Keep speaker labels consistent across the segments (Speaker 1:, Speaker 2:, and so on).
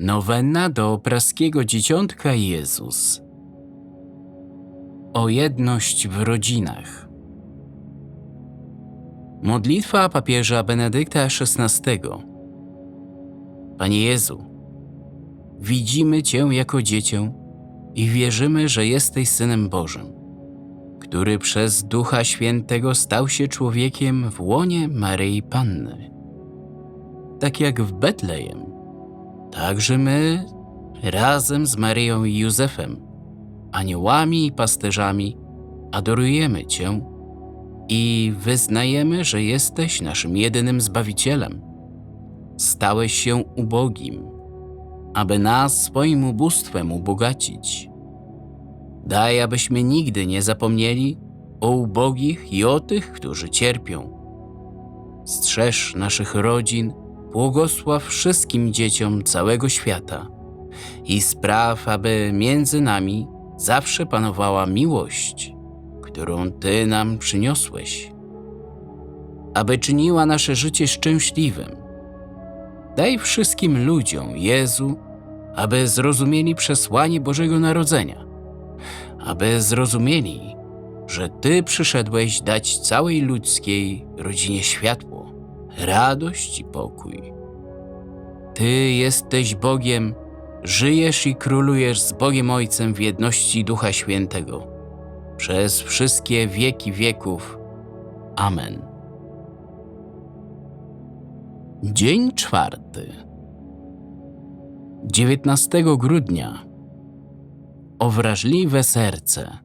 Speaker 1: Nowenna do praskiego dzieciątka Jezus. O jedność w rodzinach. Modlitwa papieża Benedykta XVI. Panie Jezu, widzimy Cię jako dziecię i wierzymy, że jesteś Synem Bożym, który przez Ducha Świętego stał się człowiekiem w łonie Maryi Panny. Tak jak w Betlejem, także my, razem z Maryją i Józefem, aniołami i pasterzami, adorujemy Cię i wyznajemy, że jesteś naszym jedynym Zbawicielem. Stałeś się ubogim, aby nas swoim ubóstwem ubogacić. Daj, abyśmy nigdy nie zapomnieli o ubogich i o tych, którzy cierpią. Strzeż naszych rodzin, błogosław wszystkim dzieciom całego świata i spraw, aby między nami zawsze panowała miłość, którą Ty nam przyniosłeś, aby czyniła nasze życie szczęśliwym. Daj wszystkim ludziom, Jezu, aby zrozumieli przesłanie Bożego Narodzenia, aby zrozumieli, że Ty przyszedłeś dać całej ludzkiej rodzinie światło, radość i pokój. Ty jesteś Bogiem, żyjesz i królujesz z Bogiem Ojcem w jedności Ducha Świętego, przez wszystkie wieki wieków. Amen. Dzień czwarty. 19 grudnia. O wrażliwe serce.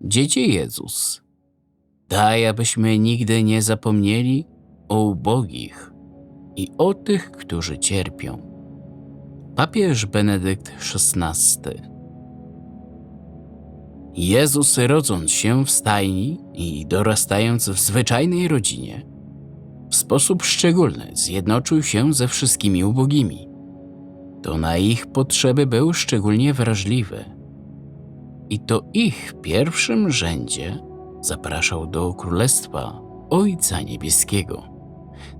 Speaker 1: Dziecię Jezus, daj, abyśmy nigdy nie zapomnieli o ubogich i o tych, którzy cierpią. Papież Benedykt XVI. Jezus, rodząc się w stajni i dorastając w zwyczajnej rodzinie, w sposób szczególny zjednoczył się ze wszystkimi ubogimi. To na ich potrzeby był szczególnie wrażliwy. I to ich pierwszym rzędzie zapraszał do Królestwa Ojca Niebieskiego,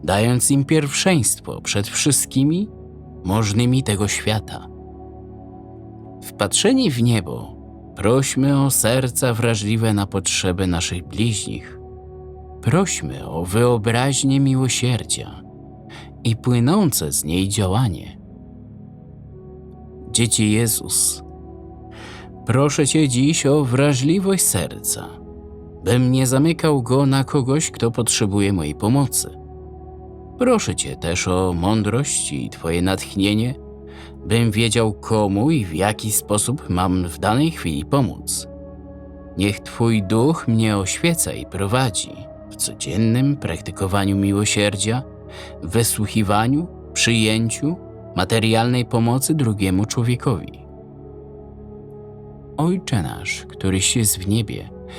Speaker 1: dając im pierwszeństwo przed wszystkimi możnymi tego świata. Wpatrzeni w niebo, prośmy o serca wrażliwe na potrzeby naszych bliźnich. Prośmy o wyobraźnię miłosierdzia i płynące z niej działanie. Dzieci Jezus, proszę Cię dziś o wrażliwość serca, bym nie zamykał go na kogoś, kto potrzebuje mojej pomocy. Proszę Cię też o mądrość i Twoje natchnienie, bym wiedział komu i w jaki sposób mam w danej chwili pomóc. Niech Twój duch mnie oświeca i prowadzi w codziennym praktykowaniu miłosierdzia, wysłuchiwaniu, przyjęciu, materialnej pomocy drugiemu człowiekowi. Ojcze nasz, któryś jest w niebie,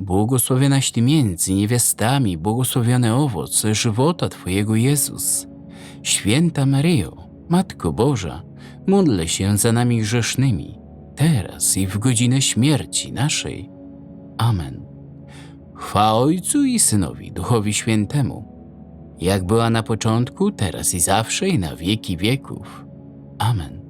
Speaker 1: Błogosławionaś Ty między niewiastami, błogosławiony owoc żywota Twojego Jezus. Święta Maryjo, Matko Boża, módl się za nami grzesznymi, teraz i w godzinę śmierci naszej. Amen. Chwała Ojcu i Synowi, Duchowi Świętemu, jak była na początku, teraz i zawsze i na wieki wieków. Amen.